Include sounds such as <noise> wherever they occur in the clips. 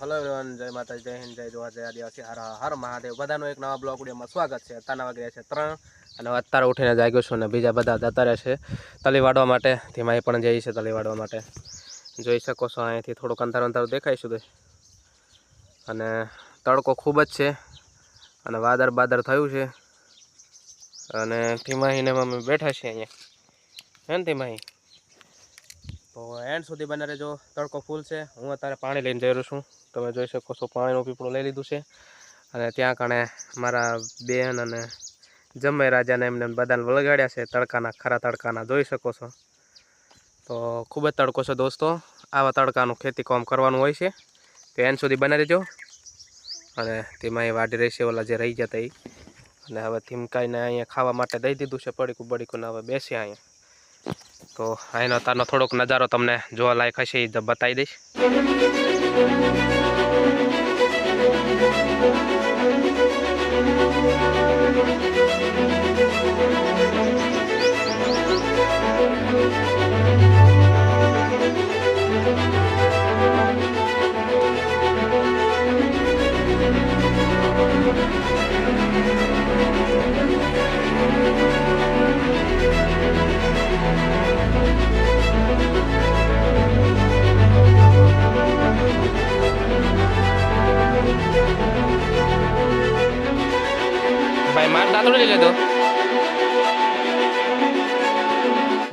Hello everyone જય માતા જય હિન્દ, જય જોવા જય આદિવાસી, હર હર મહાદેવ. બધાનું એક નવા બ્લોગ વિડીયોમાં સ્વાગત છે. અત્યારના વાગ્યા છે ત્રણ અને અત્યારે ઉઠીને જાગ્યો છું અને બીજા બધા જતા રહે છે તલી વાડવા માટે ધીમાઈ પણ જઈએ છે તલી વાડવા માટે. જોઈ શકો છો અહીંયાથી થોડુંક અંતર અંતર દેખાય સુધી અને તડકો ખૂબ જ છે અને વાદળ બાદર થયું છે. અને ધીમાહીને અમે બેઠા છીએ અહીંયા. હે ને ધીમાહી? તો એન્ડ સુધી બને રહેજો. તડકો ફૂલ છે. હું અત્યારે પાણી લઈને જઈ રહ્યો છું. તમે જોઈ શકો છો પાણીનું પીપળું લઈ લીધું છે. અને ત્યાં કણે મારા બેન અને જમય રાજાને એમને બધાને વળગાડ્યા છે તડકાના, ખરા તડકાના. જોઈ શકો છો. તો ખૂબ જ તડકો છે દોસ્તો. આવા તડકાનું ખેતી કામ કરવાનું હોય છે. તો એન્ડ સુધી બને રહેજો. અને તેમાં એ વાઢી રહેશે ઓલા જે રહી જતા એ અને હવે થીમકાઈને અહીંયા ખાવા માટે દઈ દીધું છે. પડીકું બડીકું હવે બેસી અહીંયા. તો અહીંનો તારનો થોડોક નજારો તમને જોવા લાયક હશે એ બતાવી દઈશ. भाई ले दो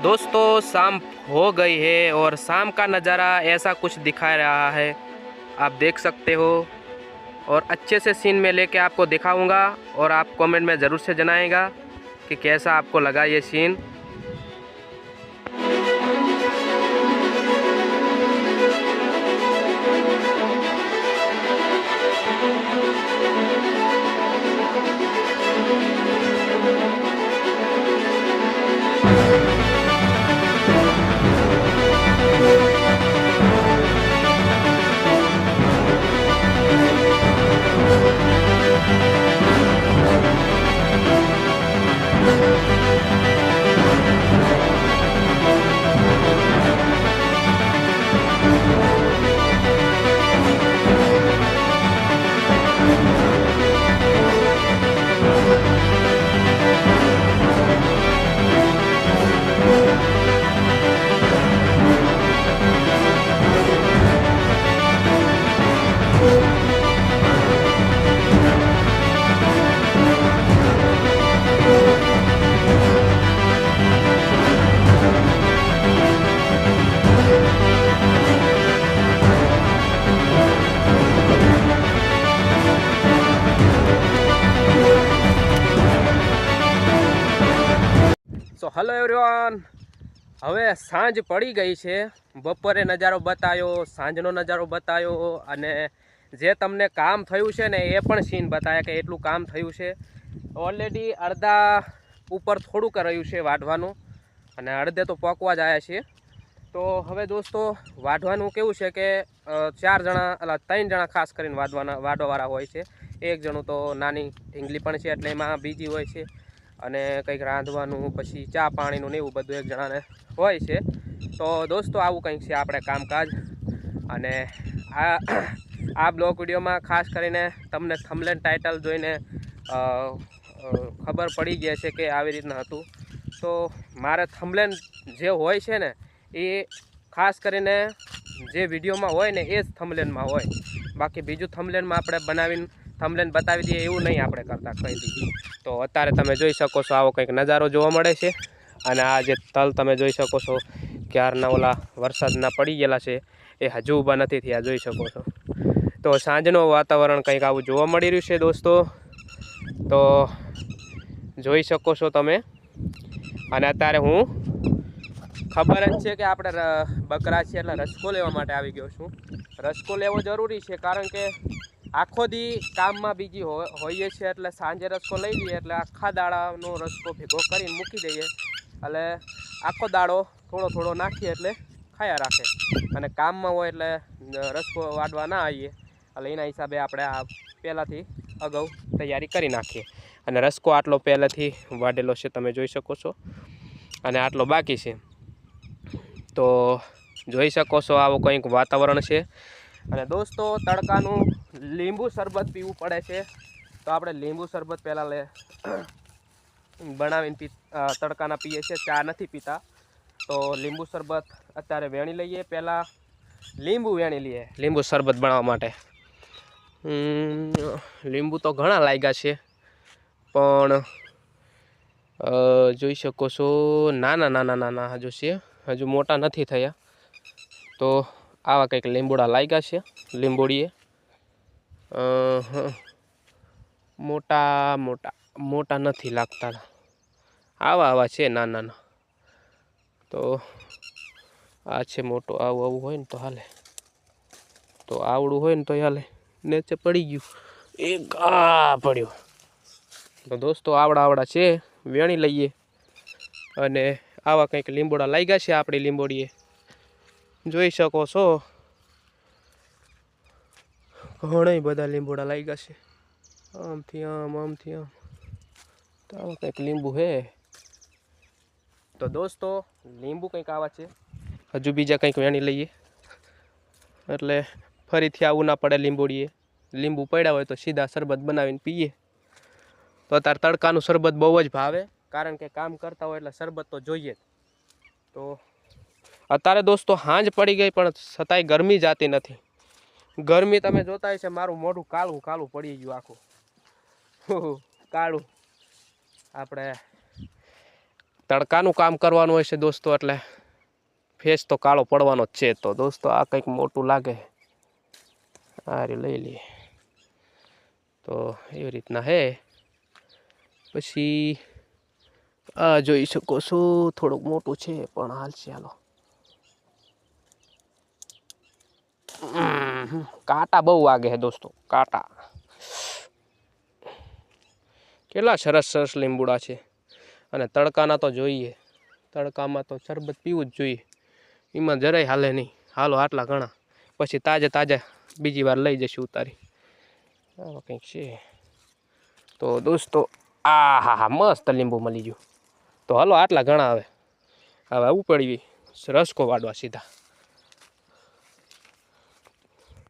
दोस्तों शाम हो गई है और शाम का नज़ारा ऐसा कुछ दिखा रहा है। आप देख सकते हो और अच्छे से सीन में लेके आपको दिखाऊँगा और आप कमेंट में ज़रूर से जनाएगा कि कैसा आपको लगा ये सीन હલો એવરીવન હવે સાંજ પડી ગઈ છે. બપોરે નજારો બતાવ્યો સાંજનો નજારો બતાવ્યો અને જે તમને કામ થયું છે ને એ પણ સીન બતાવ્યા કે એટલું કામ થયું છે. ઓલરેડી અડધા ઉપર થોડુંક રહ્યું છે વાઢવાનું અને અડધે તો પોકવા જ આવ્યા છે તો હવે દોસ્તો, વાઢવાનું કેવું છે કે ચાર જણા, અલા, ત્રણ જણા ખાસ કરીને વાઢવાના, વાઢવાવાળા હોય છે. એક જણું તો નાની ઢીંગલી પણ છે એટલે એમાં બીજી હોય છે. અને કંઈક રાંધવાનું, પછી ચા પાણીનું ને એવું બધું એક જણાને હોય છે. તો દોસ્તો, આવું કંઈક છે આપણે કામકાજ. અને આ <clears throat> આ બ્લોગ વિડીયોમાં ખાસ કરીને તમને થમલેન ટાઇટલ જોઈને ખબર પડી ગયા છે કે આવી રીતના હતું. તો મારે થમલેન જે હોય છે ને, એ ખાસ કરીને જે વિડીયોમાં હોય ને, એ જ થમલેનમાં હોય. બાકી બીજું થમલેનમાં આપણે બનાવીને થમલેન બતાવી દઈએ, એવું નહીં આપણે કરતા કંઈ બી. તો અત્યારે તમે જોઈ શકો છો, આવો કંઈક નજારો જોવા મળે છે. અને આ જે તલ તમે જોઈ શકો છો, ક્યારના ઓલા વરસાદના પડી ગયેલા છે, એ હજુ ઊભા નથી થયા, જોઈ શકો છો. તો સાંજનું વાતાવરણ કંઈક આવું જોવા મળી રહ્યું છે, દોસ્તો. તો જોઈ શકો છો તમે. અને અત્યારે હું ખબર જ છે કે આપણે બકરા છે, એટલે રસકો લેવા માટે આવી ગયો છું. રસકો લેવો જરૂરી છે, કારણ કે આખો દી કામમાં બીજી હોઈએ છીએ એટલે સાંજે રસકો લઈ લઈએ એટલે આખા દાડાનો રસકો ભેગો કરીને મૂકી દઈએ. એટલે આખો દાડો થોડો થોડો નાખીએ એટલે ખાયા રાખે. અને કામમાં હોય એટલે રસ્કો વાડવા ના આવીએ. એટલે એના હિસાબે આપણે આ પહેલાંથી અગાઉ તૈયારી કરી નાખીએ. અને રસકો આટલો પહેલેથી વાઢેલો છે તમે જોઈ શકો છો. અને આટલો બાકી છે. તો જોઈ શકો છો આવો કંઈક વાતાવરણ છે. અને દોસ્તો, તડકાનું લીંબુ શરબત પીવું પડે છે. તો આપણે લીંબુ શરબત પહેલાં લે, બનાવીને પી તડકાના પીએ છીએ. ચા નથી પીતા. તો લીંબુ શરબત અત્યારે વેણી લઈએ. પહેલાં લીંબુ વેણી લઈએ, લીંબુ શરબત બનાવવા માટે. લીંબુ તો ઘણા લાગ્યા છે, પણ જોઈ શકો છો, નાના નાના નાના હજુ છે. હજુ મોટા નથી થયા. તો આવા કંઈક લીંબોડા લાગ્યા છે, લીંબોડીએ. મોટા મોટા મોટા નથી લાગતા. આવા આવા છે નાના નાના તો આ છે મોટો આવું આવું હોય ને તો હાલે. તો આવડું હોય ને તો હાલે. નીચે પડી ગયું. એક આ પડ્યો. તો દોસ્તો આવડા આવડા છે. વેણી લઈએ. અને આવા કંઈક લીંબોડા લાગ્યા છે આપણી લીંબોડીએ. જોઈ શકો છો. ઘણા બધા લીંબોડા લાગ્યા છે. આમથી આમ આમથી આમ. તો આવા કંઈક લીંબુ હે. તો દોસ્તો, લીંબુ કંઈક આવા છે. હજુ બીજા કંઈક વેણી લઈએ. એટલે ફરીથી આવું ના પડે લીંબોડીએ. લીંબુ પડ્યા હોય તો સીધા શરબત બનાવીને પીએ. તો અત્યારે તડકાનું શરબત બહુ જ ભાવે. કારણ કે કામ કરતા હોય એટલે શરબત તો જોઈએ તો અત્યારે દોસ્તો હાંજ પડી ગઈ પણ છતાંય ગરમી જાતી નથી. ગરમી તમે જોતા છે મારું મોઢું કાળું કાળું પડી ગયું આખું. કાળું. આપણે તડકાનું કામ કરવાનું હોય છે દોસ્તો એટલે ફેસ તો કાળો પડવાનો જ છે તો. દોસ્તો આ કંઈક મોટું લાગે. આ લઈ લઈએ. તો એવી રીતના હે. પછી આ જોઈ શકો છો થોડુંક મોટું છે પણ હાલ છે હાલો હમ, કાંટા બહુ વાગે છે દોસ્તો, કાંટા. કેટલા સરસ સરસ લીંબુડા છે. અને તડકાના તો જોઈએ, તડકામાં તો શરબત પીવું જ જોઈએ. એમાં જરાય હાલે નહીં, હાલો આટલા ઘણા. પછી તાજે તાજા બીજી વાર લઈ જશું ઉતારી. આવા કંઈક છે. તો દોસ્તો, આ હા હા, મસ્ત લીંબુ મળી ગયું. તો હાલો આટલા ઘણા આવે હવે ઉપડવી, રસકો વાડવા સીધા.